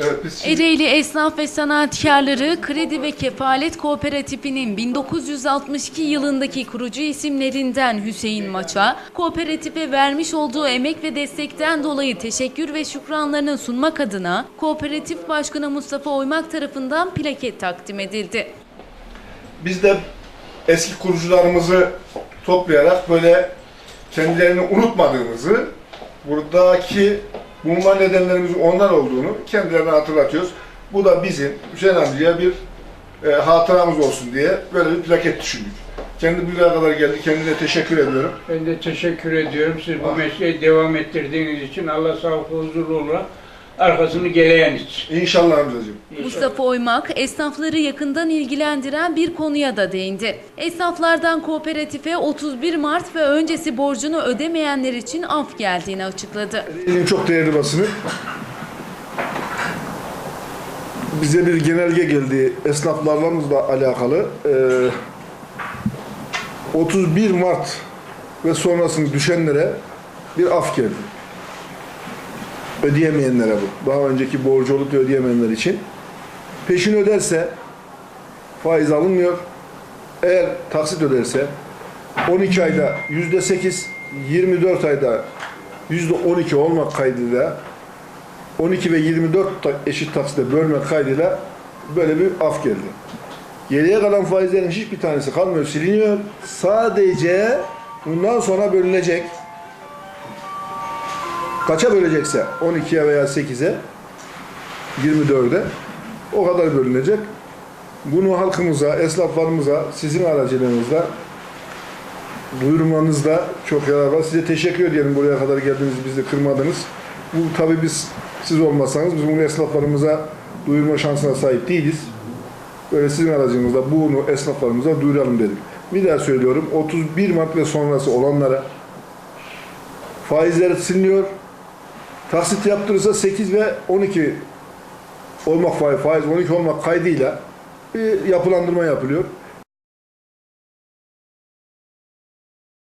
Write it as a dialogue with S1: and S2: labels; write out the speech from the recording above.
S1: Evet biz şimdi-
S2: Ereğli Esnaf ve Sanatkarları Kredi ve Kefalet Kooperatifinin 1962 yılındaki kurucu isimlerinden Hüseyin Maç'a, kooperatife vermiş olduğu emek ve destekten dolayı teşekkür ve şükranlarını sunmak adına Kooperatif Başkanı Mustafa Oymak tarafından plaket takdim edildi.
S1: biz de eski kurucularımızı toplayarak böyle kendilerini unutmadığımızı, buradaki bulunma nedenlerimizin onlar olduğunu kendilerine hatırlatıyoruz. Bu da bizim Hüseyin amcaya bir e, hatıramız olsun diye böyle bir plaket düşündük. Kendi buraya kadar geldi. Kendine teşekkür ediyorum.
S3: Ben de teşekkür ediyorum. Siz bu mesleği devam ettirdiğiniz için Allah sağlıklı huzurlu olarak arkasını geleyen için.
S1: İnşallah amcacığım.
S2: Mustafa Oymak, esnafları yakından ilgilendiren bir konuya da değindi. Esnaflardan kooperatife 31 Mart ve öncesi borcunu ödemeyenler için af geldiğini açıkladı.
S1: Elim çok değerli basını. Bize bir genelge geldi esnaflarımızla alakalı. Ee, 31 Mart ve sonrasını düşenlere bir af geldi. Ödeyemeyenlere bu. Daha önceki borcu olup ödeyemeyenler için. Peşin öderse faiz alınmıyor. Eğer taksit öderse 12 ayda yüzde 8, 24 ayda yüzde 12 olmak kaydıyla 12 ve 24 ta- eşit taksitle bölmek kaydıyla böyle bir af geldi. Geriye kalan faizlerin hiçbir tanesi kalmıyor, siliniyor. Sadece bundan sonra bölünecek. Kaça bölecekse 12'ye veya 8'e 24'e o kadar bölünecek. Bunu halkımıza, esnaflarımıza, sizin aracılığınızla duyurmanızda çok yarar var. Size teşekkür ediyorum buraya kadar geldiniz, bizi kırmadınız. Bu tabii biz siz olmasanız biz bunu esnaflarımıza duyurma şansına sahip değiliz. Böyle sizin aracınızla bunu esnaflarımıza duyuralım dedik. Bir daha söylüyorum. 31 Mart ve sonrası olanlara faizler siliniyor. Taksit yaptırırsa 8 ve 12 olmak faiz, faiz 12 olmak kaydıyla bir yapılandırma yapılıyor.